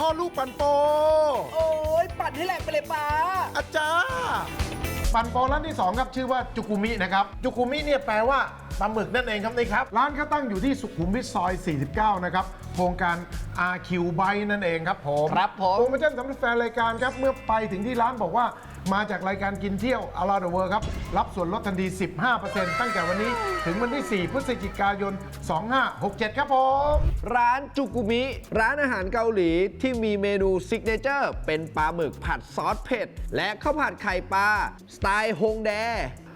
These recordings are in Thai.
พ่อลูกปันโป โอ้ยปั่นให้แหลกไปเลยป้า อาจารย์ปันโปร้านที่ 2 ครับ ชื่อว่าจุกุมินะครับ จุกุมิเนี่ยแปลว่า ปลาหมึกนั่นเองครับนี่ครับ ร้านเขาตั้งอยู่ที่สุขุมวิทซอย 49 นะครับ โครงการ RQ b y นั่นเองครับผมครับผม โปรโมชั่นสำหรับแฟนรายการครับ เมื่อไปถึงที่ร้านบอกว่า มาจากรายการกินเที่ยว a r o u n d the World ครับ รับส่วนลดทันที 15%ตั้งแต่วันนี้ถึงวันที่ 4 พฤศจิกายน 2567 ครับผม ร้านจุกุมิ ร้านอาหารเกาหลีที่มีเมนูซิกเนเจอร์เป็นปลาหมึกผัดซอสเผ็ด และข้าวผัดไข่ปลาสไตล์ฮงแด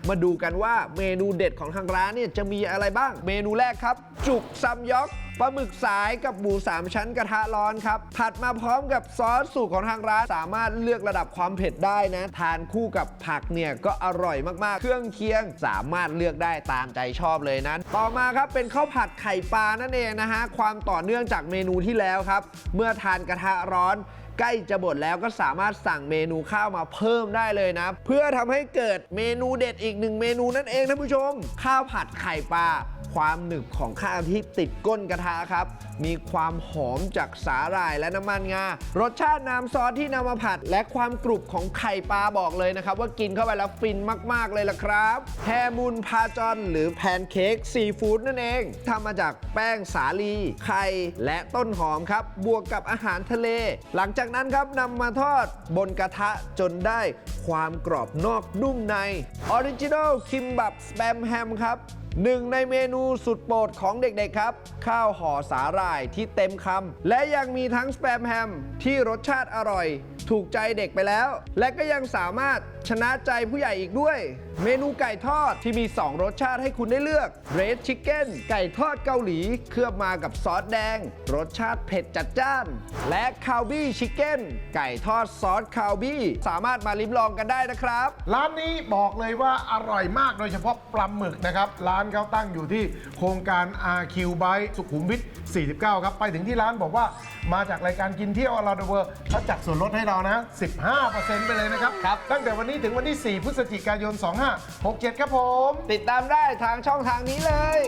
มาดูกันว่าเมนูเด็ดของทางร้านเนี่ยจะมีอะไรบ้าง เมนูแรกครับ จุกซัมยอกปลาหมึกสายกับหมูสามชั้นกระทะร้อนครับ ผัดมาพร้อมกับซอสสูตรของทางร้าน สามารถเลือกระดับความเผ็ดได้นะ ทานคู่กับผักเนี่ยก็อร่อยมากๆ เครื่องเคียงสามารถเลือกได้ตามใจชอบเลยนะต่อมาครับเป็นข้าวผัดไข่ปลานั่นเองนะฮะความต่อเนื่องจากเมนูที่แล้วครับ เมื่อทานกระทะร้อน ใกล้จะหมดแล้วก็สามารถสั่งเมนูข้าวมาเพิ่มได้เลยนะ เพื่อทำให้เกิดเมนูเด็ดอีกหนึ่งเมนูนั่นเองท่านผู้ชม ข้าวผัดไข่ปลาความหนึบของข้าวที่ติดก้นกระทะครับ มีความหอมจากสาหร่ายและน้ำมันงา รสชาติน้ำซอสที่นำมาผัด และความกรุบของไข่ปลาบอกเลยนะครับ ว่ากินเข้าไปแล้วฟินมากๆเลยล่ะครับแฮมูนพาจอนหรือแพนเค้กซีฟู้ดนั่นเองทำมาจากแป้งสาลี ไข่และต้นหอมครับ บวกกับอาหารทะเล หลังจากากนั้นครับนำมาทอดบนกระทะจนได้ความกรอบนอกนุ่มในออริจินอลคิมบับสแปมแฮมครับ หนึ่งในเมนูสุดโปรดของเด็กๆครับ ข้าวห่อสาหร่ายที่เต็มคำและยังมีทั้งสแปมแฮมที่รสชาติอร่อย ถูกใจเด็กไปแล้ว และก็ยังสามารถชนะใจผู้ใหญ่อีกด้วย เมนูไก่ทอดที่มี 2 รสชาติให้คุณได้เลือก Red Chicken ไก่ทอดเกาหลี เคลือบมากับซอสแดง รสชาติเผ็ดจัดจ้าน และคาวบี้ชิคเก้นไก่ทอดซอสคาวบี้ สามารถมาลิ้มลองกันได้นะครับ ร้านนี้บอกเลยว่าอร่อยมากโดยเฉพาะปลาหมึกนะครับร้านเขาตั้งอยู่ที่โครงการ RQ b y สุขุมวิท 49 ครับ ไปถึงที่ร้านบอกว่ามาจากรายการกินเที่ยวอลาเดเวอร์เขาจัดส่วนลดให้เรานะ 15%ไปเลยนะครับ ครับ ตั้งแต่วันนี้ถึงวันที่ 4 พฤศจิกายน 2567 ครับผม ติดตามได้ทางช่องทางนี้เลย